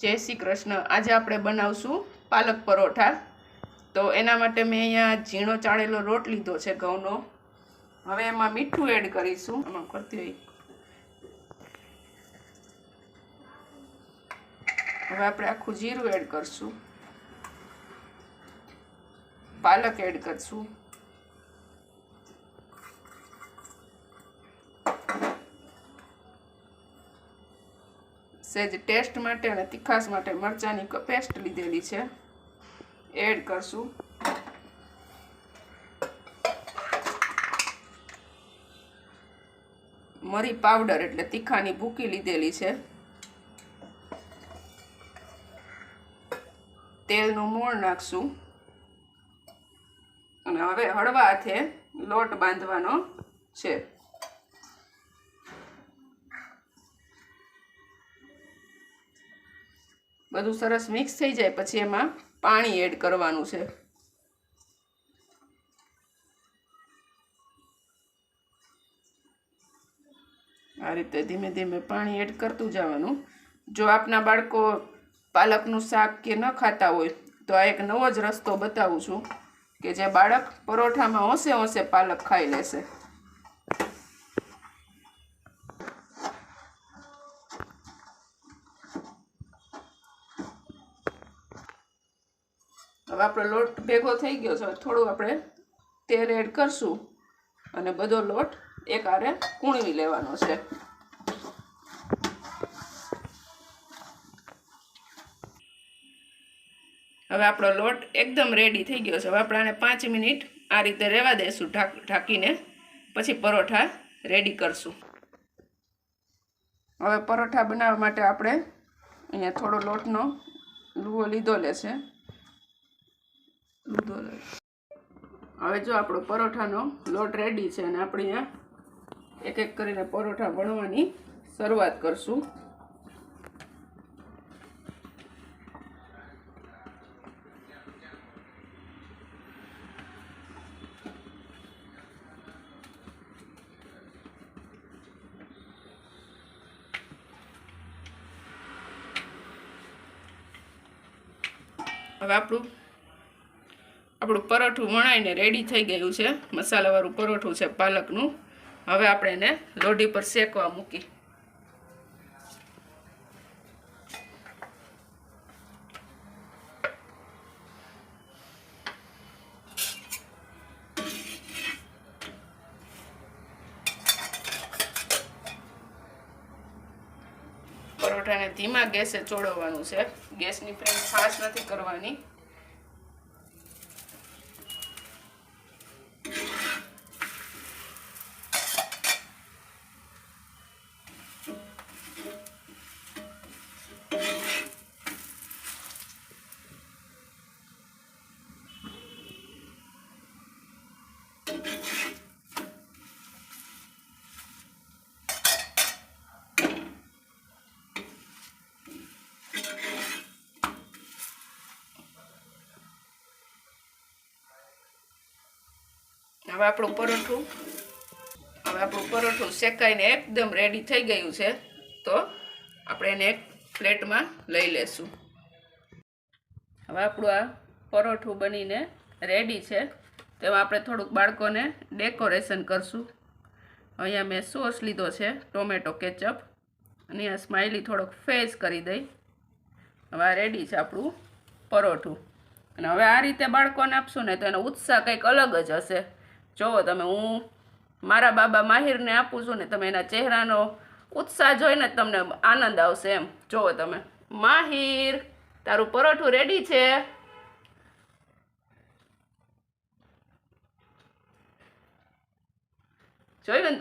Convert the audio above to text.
જય શ્રી કૃષ્ણ. આજે આપણે બનાવશું પાલક પરોઠા. તો એના માટે મેં અહીંયા ઝીણો ચાળેલો રોટ લીધો છે ઘઉંનો. હવે એમાં મીઠું એડ કરીશું. આમાં કરતી હોય. હવે આપણે આખું જીરું એડ કરશું. પાલક એડ કરશું. સેજ ટેસ્ટ માટે અને તીખાસ માટે મરચાંની પેસ્ટ લીધેલી છે. એડ કરશું. મરી પાવડર એટલે તીખાની ભૂકી લીધેલી છે. તેલનું મોણ નાખશું. અને હવે હળવા હાથે લોટ બાંધવાનો છે. બધું સરસ મિક્સ થઈ જાય, પછી એમાં પાણી એડ કરવાનું છે. આ રીતે ધીમે ધીમે પાણી એડ કરતું જવાનું. જો આપના બાળકો પાલકનું શાક કે ન ખાતા હોય, તો આ એક નવો જ રસ્તો બતાવું છું કે જે બાળક પરોઠામાં હોંશે હોંશે પાલક ખાઈ લેશે. હવે આપણો લોટ ભેગો થઈ ગયો છે. હવે થોડું આપણે તેલ એડ કરશું અને બધો લોટ એક આરે કૂણવી લેવાનો છે. હવે આપણો લોટ એકદમ રેડી થઈ ગયો છે. હવે આપણે આને પાંચ મિનિટ આ રીતે રહેવા દઈશું ઢાક, ઢાંકીને. પછી પરોઠા રેડી કરશું. હવે પરોઠા બનાવવા માટે આપણે અહીંયા થોડો લોટનો લુવો લીધો લેશે લીધો લે હવે જો આપણો પરોઠાનો લોટ રેડી છે અને આપણે અહીંયા એક એક કરીને પરોઠા વણવાની શરૂઆત કરશું. હવે આપણું આપણું પરોઠું વણાઈને રેડી થઈ ગયું છે. મસાલાવાળું પરોઠું છે પાલકનું. હવે આપણે એને લોઢી પર શેકવા મૂકી. પરોઠાને ધીમા ગેસે ચોળવવાનું છે. ગેસની ફ્લેમ ફાસ્ટ નથી કરવાની. હવે આપણું પરોઠું, હવે આપણું પરોઠું શેકાઈને એકદમ રેડી થઈ ગયું છે, તો આપણે એને એક પ્લેટમાં લઈ લેશું. હવે આપણું આ પરોઠું બનીને રેડી છે. તેમાં આપણે થોડુંક બાળકોને ડેકોરેશન કરશું. અહીંયા મેં સોસ લીધો છે, ટોમેટો કેચઅપ. અને આ સ્માઇલી થોડોક ફેસ કરી દઈ. હવે આ રેડી છે આપણું પરોઠું. અને હવે આ રીતે બાળકોને આપશું ને તો એનો ઉત્સાહ કંઈક અલગ જ હશે. જુઓ તમે, હું મારા બાબા માહિરને આપું છું ને તમે એના ચહેરાનો ઉત્સાહ જોઈને તમને આનંદ આવશે એમ. જુઓ તમે. માહિર, તારું પરોઠું રેડી છે? જોયું ને